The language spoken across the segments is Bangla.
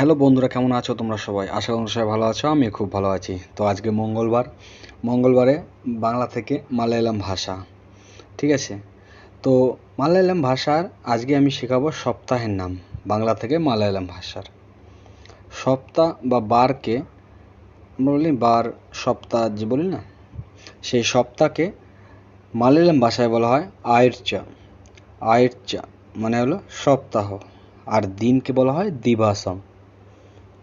হ্যালো বন্ধুরা, কেমন আছো তোমরা সবাই? আশা করি সবাই ভালো আছো আমি খুব ভালো আছি। তো আজকে মঙ্গলবার, মঙ্গলবারে বাংলা থেকে মালায়ালাম ভাষা, ঠিক আছে? তো মালায়ালাম ভাষার আজকে আমি শেখাবো সপ্তাহের নাম, বাংলা থেকে মালায়ালাম ভাষার। সপ্তাহ বা বারকে, আমরা বলি বার, সপ্তাহ যে বলি না, সেই সপ্তাহকে মালায়ালাম ভাষায় বলা হয় আয়রচা আয়রচা মানে হলো সপ্তাহ, আর দিনকে বলা হয় দিবাসম।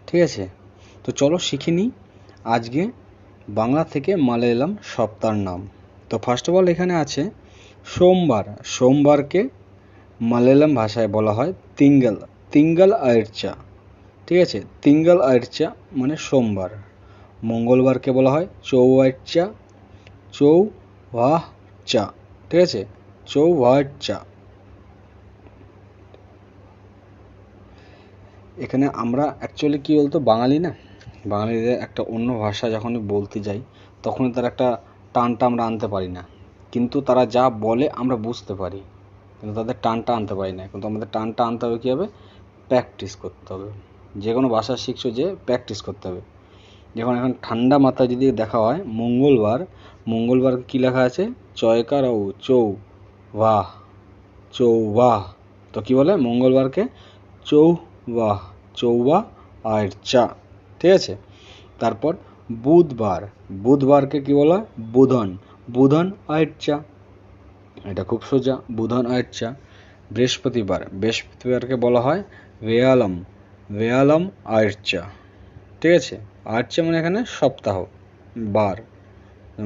ঠিক আছে? তো চলো শিখে নিই। আজকে বাংলা থেকে মালায়ালাম সপ্তাহের নাম। তো ফার্স্ট অফ অল এখানে আছে, সোমবার। সোমবারকে মালায়ালাম ভাষায় বলা হয় তিঙ্গল তিঙ্গল আয়রচা। ঠিক আছে? তিঙ্গল আয়রচা মানে সোমবার। মঙ্গলবারকে বলা হয় চৌ চৌআয়রচা চৌ চা ঠিক আছে? চৌওয়াচা এখানে আমরা অ্যাকচুয়ালি কী বলতো, বাঙালি না? বাঙালিদের একটা অন্য ভাষা যখন বলতে যাই তখন তার একটা টানটা আমরা আনতে পারি না। কিন্তু তারা যা বলে আমরা বুঝতে পারি। কিন্তু তাদের টানটা আনতে পারি না। কিন্তু আমাদের টানটা আনতে হবে কী হবে? প্র্যাকটিস করতে হবে। যে কোনো ভাষা শিখছো যে প্র্যাকটিস করতে হবে। যখন এখন ঠান্ডা মাথায় যদি দেখা হয়, মঙ্গলবার মঙ্গলবার কী লেখা আছে? চয়কার ও চৌ বাহ চৌ বাহ তো কী বলে? মঙ্গলবারকে চৌ বাহ, চৌবা আর চা, ঠিক আছে? তারপর বুধবার, বুধবারকে কী বলা হয়? বুধন বুধন আয়ের চা। এটা খুব সোজা, বুধন আয়ের চা। বৃহস্পতিবার, বৃহস্পতিবারকে বলা হয় বেয়ালম বেয়ালম আয়ের চা। ঠিক আছে? আর্চা মানে এখানে সপ্তাহ, বার।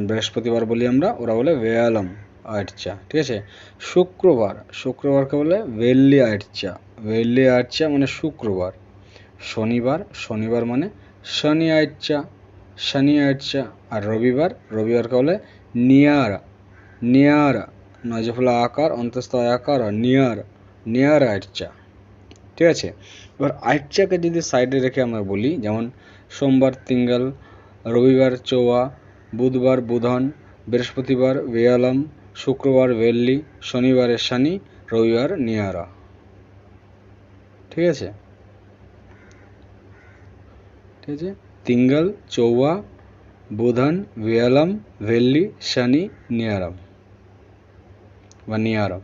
বৃহস্পতিবার বলি আমরা, ওরা বলে বেয়ালম আর্চা ঠিক আছে? শুক্রবার, শুক্রবারকে বলে ওয়েল্লি আর্চা ওয়েল্লি আর্চা মানে শুক্রবার শনিবার শনিবার মানে শনি আর্চা শনি আর্চা আর রবিবার রবিবারকে বলে নিয়ারা নিয়ারা নজফুলা আকার অন্তস্থ আকার নিয়ার নিয়ার আর্চা ঠিক আছে এবার আর্চাকে যদি সাইডে রেখে আমরা বলি যেমন সোমবার তিঙ্গল রবিবার চৌয়া বুধবার বুধন বৃহস্পতিবার বেয়ালম শুক্রবার ভেল্লি শনিবারে শনি রবিবার নিয়ারা ঠিক আছে? ঠিক আছে? তিঙ্গল, চৌয়া, বুধন বেয়ালম ভেল্লি, শনি, নিয়ারম বা নিয়ারম।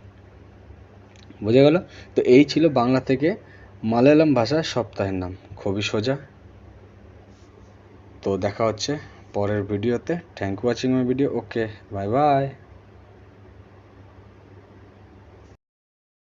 বোঝা গেল? তো এই ছিল বাংলা থেকে মালায়ালাম ভাষার সপ্তাহের নাম। খুবই সোজা। তো দেখা হচ্ছে পরের ভিডিওতে। Thank you watching my video okay bye bye